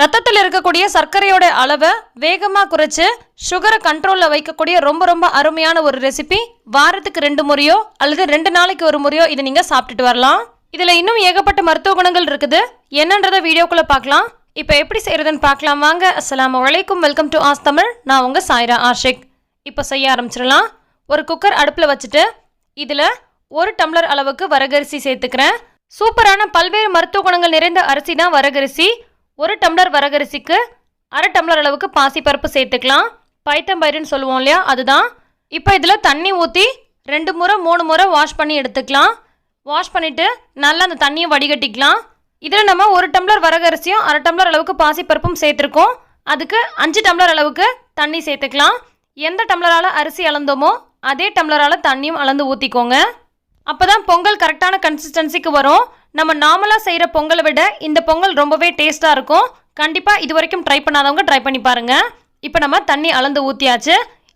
ரத்தத்தில் இருக்கக்கூடிய சர்க்கரையோட அளவை வேகமாக குறைச்சு சுகரை கண்ட்ரோலில் வைக்கக்கூடிய ரொம்ப ரொம்ப அருமையான ஒரு ரெசிபி வாரத்துக்கு ரெண்டு முறையோ அல்லது ரெண்டு நாளைக்கு ஒரு முறையோ இதை நீங்கள் சாப்பிட்டுட்டு வரலாம். இதில் இன்னும் ஏகப்பட்ட மருத்துவ குணங்கள் இருக்குது. என்னன்றதை வீடியோக்குள்ளே பார்க்கலாம். இப்போ எப்படி செய்கிறதுன்னு பார்க்கலாம் வாங்க. அஸ்லாம் வலைக்கும் வெல்கம் டு ஆஸ் தமிழ் நான் உங்கள் சாய்ரா ஆஷிக். இப்போ செய்ய ஆரம்பிச்சிடலாம். ஒரு குக்கர் அடுப்பில் வச்சுட்டு இதில் ஒரு டம்ளர் அளவுக்கு வரகரிசி சேர்த்துக்கிறேன். சூப்பரான பல்வேறு மருத்துவ குணங்கள் நிறைந்த அரிசி தான் வரகரிசி ஒரு டம்ளர் வரகரிசிக்கு அரை டம்ளர் அளவுக்கு பாசிப்பருப்பு சேர்த்துக்கலாம். பைத்தம்பயிறுன்னு சொல்லுவோம் இல்லையா? அதுதான். இப்போ இதில் தண்ணி ஊற்றி ரெண்டு முறை மூணு முறை வாஷ் பண்ணி எடுத்துக்கலாம். வாஷ் பண்ணிவிட்டு நல்லா அந்த தண்ணியை வடிகட்டிக்கலாம். இதில் நம்ம ஒரு டம்ளர் வரகரிசியும் அரை டம்ளர் அளவுக்கு பாசிப்பருப்பும் சேர்த்துருக்கோம். அதுக்கு அஞ்சு டம்ளர் அளவுக்கு தண்ணி சேர்த்துக்கலாம். எந்த டம்ளரால் அரிசி அளந்தோமோ அதே டம்ளரால் தண்ணியும் அளந்து ஊற்றிக்கோங்க. அப்போ தான் பொங்கல் கரெக்டான கன்சிஸ்டன்சிக்கு வரும். நம்ம நார்மலாக செய்கிற பொங்கலை விட இந்த பொங்கல் ரொம்பவே டேஸ்ட்டாக இருக்கும். கண்டிப்பாக இது வரைக்கும் ட்ரை பண்ணாதவங்க ட்ரை பண்ணி பாருங்கள் இப்போ நம்ம தண்ணி அளந்து ஊற்றியாச்சு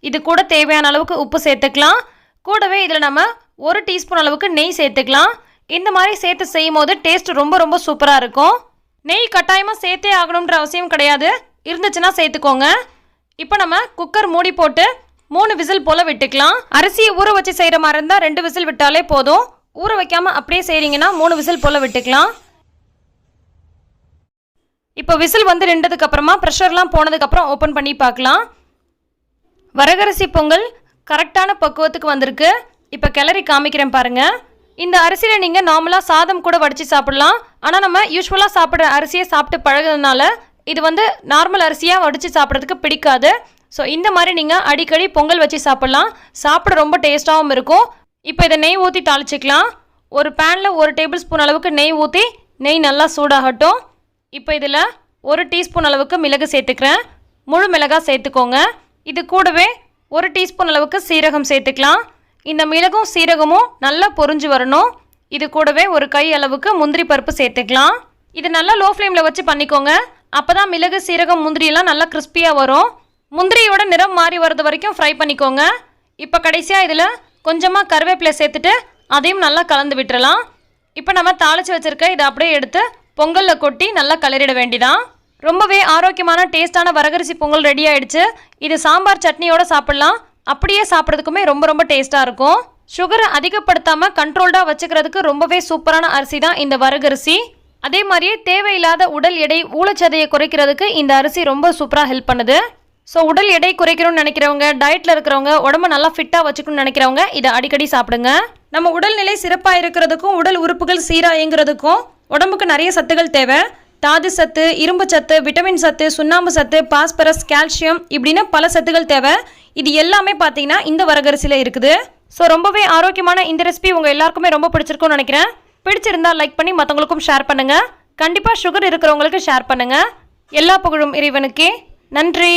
இது கூட தேவையான அளவுக்கு உப்பு சேர்த்துக்கலாம். கூடவே இதில் நம்ம ஒரு டீஸ்பூன் அளவுக்கு நெய் சேர்த்துக்கலாம். இந்த மாதிரி சேர்த்து செய்யும் போது டேஸ்ட் ரொம்ப ரொம்ப சூப்பராக இருக்கும். நெய் கட்டாயமாக சேர்த்தே ஆகணுன்ற அவசியம் கிடையாது. இருந்துச்சுன்னா சேர்த்துக்கோங்க. இப்போ நம்ம குக்கர் மூடி போட்டு மூணு விசில் போல் விட்டுக்கலாம். அரிசியை ஊற வச்சு செய்கிற மாதிரி இருந்தால் ரெண்டு விசில் விட்டாலே போதும். ஊற வைக்காம அப்படியே செய்கிறீங்கன்னா மூணு விசில் போல் விட்டுக்கலாம். இப்போ விசில் வந்து ரெண்டதுக்கு அப்புறமா ப்ரெஷர்லாம் போனதுக்கப்புறம் ஓப்பன் பண்ணி பார்க்கலாம். வரகரிசி பொங்கல் கரெக்டான பக்குவத்துக்கு வந்திருக்கு. இப்போ கிளறி காமிக்கிறேன் பாருங்கள் இந்த அரிசியில் நீங்கள் நார்மலாக சாதம் கூட வடித்து சாப்பிடலாம். ஆனால் நம்ம யூஸ்வலாக சாப்பிட்ற அரிசியை சாப்பிட்டு பழகுறதுனால இது வந்து நார்மல் அரிசியாக வடித்து சாப்பிட்றதுக்கு பிடிக்காது. ஸோ இந்த மாதிரி நீங்கள் அடிக்கடி பொங்கல் வச்சு சாப்பிட்லாம். சாப்பிட ரொம்ப டேஸ்ட்டாகவும் இருக்கும். இப்போ இதை நெய் ஊற்றி தாளிச்சிக்கலாம். ஒரு பேனில் ஒரு டேபிள் ஸ்பூன் அளவுக்கு நெய் ஊற்றி நெய் நல்லா சூடாகட்டும். இப்போ இதில் ஒரு டீஸ்பூன் அளவுக்கு மிளகு சேர்த்துக்கிறேன். முழு மிளகாய் சேர்த்துக்கோங்க. இது கூடவே ஒரு டீஸ்பூன் அளவுக்கு சீரகம் சேர்த்துக்கலாம். இந்த மிளகும் சீரகமும் நல்லா பொரிஞ்சு வரணும். இது கூடவே ஒரு கை அளவுக்கு முந்திரி பருப்பு சேர்த்துக்கலாம். இது நல்லா லோ ஃப்ளேமில் வச்சு பண்ணிக்கோங்க. அப்போ தான் மிளகு சீரகம் முந்திரியெல்லாம் நல்லா கிறிஸ்பியாக வரும். முந்திரியோட நிறம் மாறி வர்றது வரைக்கும் ஃப்ரை பண்ணிக்கோங்க. இப்போ கடைசியாக இதில் கொஞ்சமாக கருவேப்பிலை சேர்த்துட்டு அதையும் நல்லா கலந்து விட்டுறலாம். இப்போ நம்ம தாளித்து வச்சுருக்க இதை அப்படியே எடுத்து பொங்கலில் கொட்டி நல்லா கலரிட வேண்டிதான். ரொம்பவே ஆரோக்கியமான டேஸ்டான வரகரிசி பொங்கல் ரெடி ஆயிடுச்சு. இது சாம்பார் சட்னியோட சாப்பிட்லாம். அப்படியே சாப்பிட்றதுக்குமே ரொம்ப ரொம்ப டேஸ்ட்டாக இருக்கும். சுகரை அதிகப்படுத்தாமல் கண்ட்ரோல்டாக வச்சுக்கிறதுக்கு ரொம்பவே சூப்பரான அரிசி தான் இந்த வரகரிசி. அதே மாதிரியே தேவையில்லாத உடல் எடை ஊழச்சதையை குறைக்கிறதுக்கு இந்த அரிசி ரொம்ப சூப்பராக ஹெல்ப் பண்ணுது. ஸோ உடல் எடை குறைக்கணும்னு நினைக்கிறவங்க டயட்டில் இருக்கிறவங்க உடம்ப நல்லா ஃபிட்டாக வச்சுக்கணும்னு நினைக்கிறவங்க இதை அடிக்கடி சாப்பிடுங்க. நம்ம உடல்நிலை சிறப்பாக இருக்கிறதுக்கும் உடல் உறுப்புகள் சீராக இயங்குறதுக்கும் உடம்புக்கு நிறைய சத்துகள் தேவை. தாது சத்து இரும்பு சத்து விட்டமின் சத்து சுண்ணாம்பு சத்து பாஸ்பரஸ் கால்சியம் இப்படின்னு பல சத்துகள் தேவை. இது எல்லாமே பார்த்தீங்கன்னா இந்த வரகரிசியில் இருக்குது. ஸோ ரொம்பவே ஆரோக்கியமான இந்த ரெசிபி உங்கள் எல்லாருக்குமே ரொம்ப பிடிச்சிருக்கும்னு நினைக்கிறேன். பிடிச்சிருந்தா லைக் பண்ணி மற்றவங்களுக்கும் ஷேர் பண்ணுங்கள் கண்டிப்பாக சுகர் இருக்கிறவங்களுக்கு ஷேர் பண்ணுங்கள் எல்லா புகழும் இறைவனுக்கே. நன்றி.